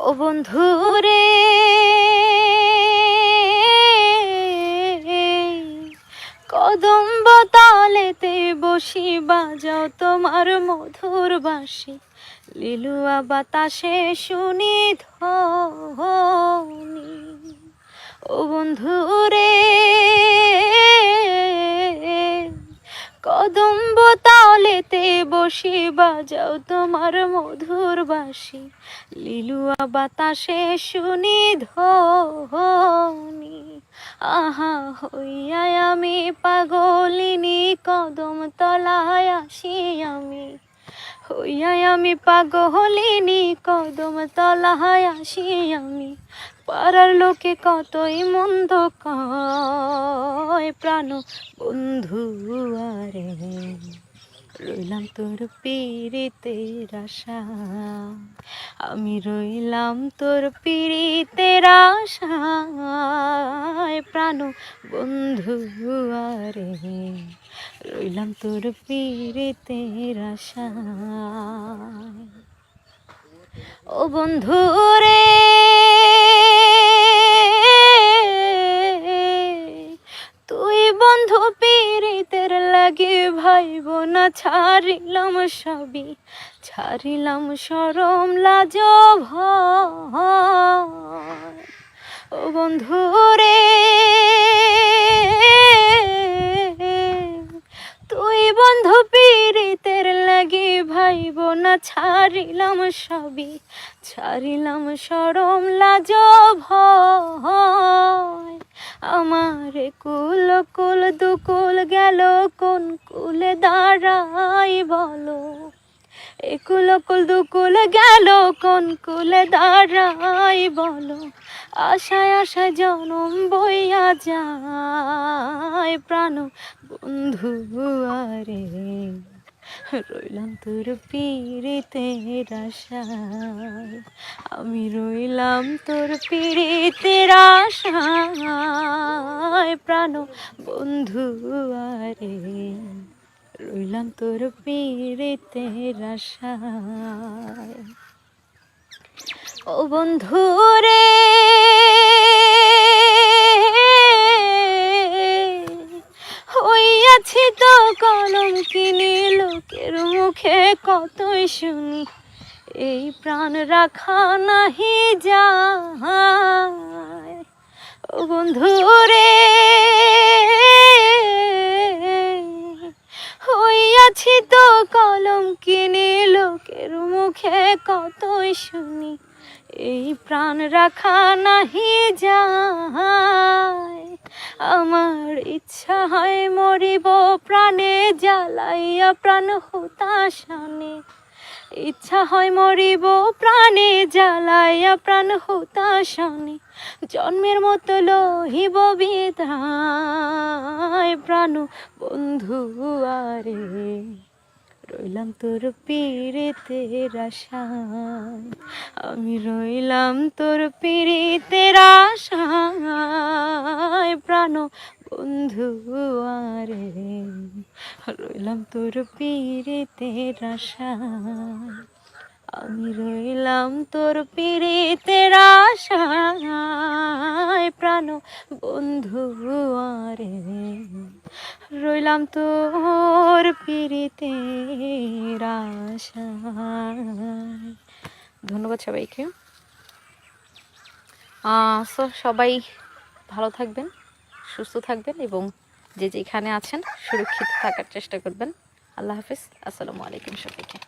ও বন্ধু রে। কদম্ব তালেতে বসি, বাজাও তোমার মধুর বাঁশি। লিলুয়া বাতাসে শুনি ধ্বনি। ও বন্ধু রে। কদম্ব তালেতে বসে, বাজাও তোমার মধুর বাসি লিলুয়া বাতাসে শুনি ধনি আহা হইয়া আমি পাগলিনী, কদম তলায় আসি আমি। হইয়া আমি পাগলিনী কদম তলায় আসি আমি। পাড়ার লোকে কতই মন্দ কয়, প্রাণ বন্ধু আরে। রইলাম তোর পিড়িতে আশা। আমি রইলাম তোর পিড়িতে আশায়, প্রাণ বন্ধু আরে। রইলাম তোর পীড়িতের আশায় ও বন্ধু রে, তুই বন্ধু পীড়িতের লাগে ভাইব না ছাড়িলাম সবই, ছাড়িলাম সরম লাজ ভয়। ও বন্ধু রে না ছাড়িলাম সবই, ছাড়িলাম সরম লাজ আমার কুল কুল দুকুল গেল, কোন কুলে দাঁড়াই বলো? একুল কুল দুকুল গেল, কোন কুলে দাঁড়াই বলো? আশায় আশায় জনম বইয়া যায় প্রাণ। বন্ধু আরে রইলাম তোর পীড়িতের আশায়। আমি রইলাম তোর পীড়িতের আশায়। প্রাণ বন্ধু আরে, রইলাম তোর পীড়িতের আশায়। ও বন্ধু রে হইয়াছি তো কলম কিনি লোকের মুখে কতই শুনি। এই প্রাণ রাখা নাহি যায়। ও বন্ধু রে, হইয়াছি তো কলম কিনে লোকের মুখে কতই শুনি। এই প্রাণ রাখা নাহি যায়। আমার ইচ্ছা হয় মরিব, প্রাণে জ্বালাইয়া প্রাণ হুতাশানে ইচ্ছা হয় মরিব, প্রাণে জ্বালাইয়া প্রাণ হুতাশানে জন্মের মতো লহিব বিদায় প্রাণ বন্ধু আরে। রইলাম তোর পীড়িতের আশায়। আমি রইলাম তোর পীড়িতের আশায়। প্রাণ বন্ধু আরে, রইলাম তোর পীড়িতের আশায়। আমি রইলাম তোর পীড়িতের আশায়। প্রাণ বন্ধু আরে, রইলাম তোর পীড়িতের আশায়। ধন্যবাদ সবাইকে। সবাই ভালো থাকবেন। সুস্থ থাকবেন এবং যে যেখানে আছেন সুরক্ষিত থাকার চেষ্টা করবেন। আল্লাহ হাফিজ। আসসালামু আলাইকুম সবাইকে।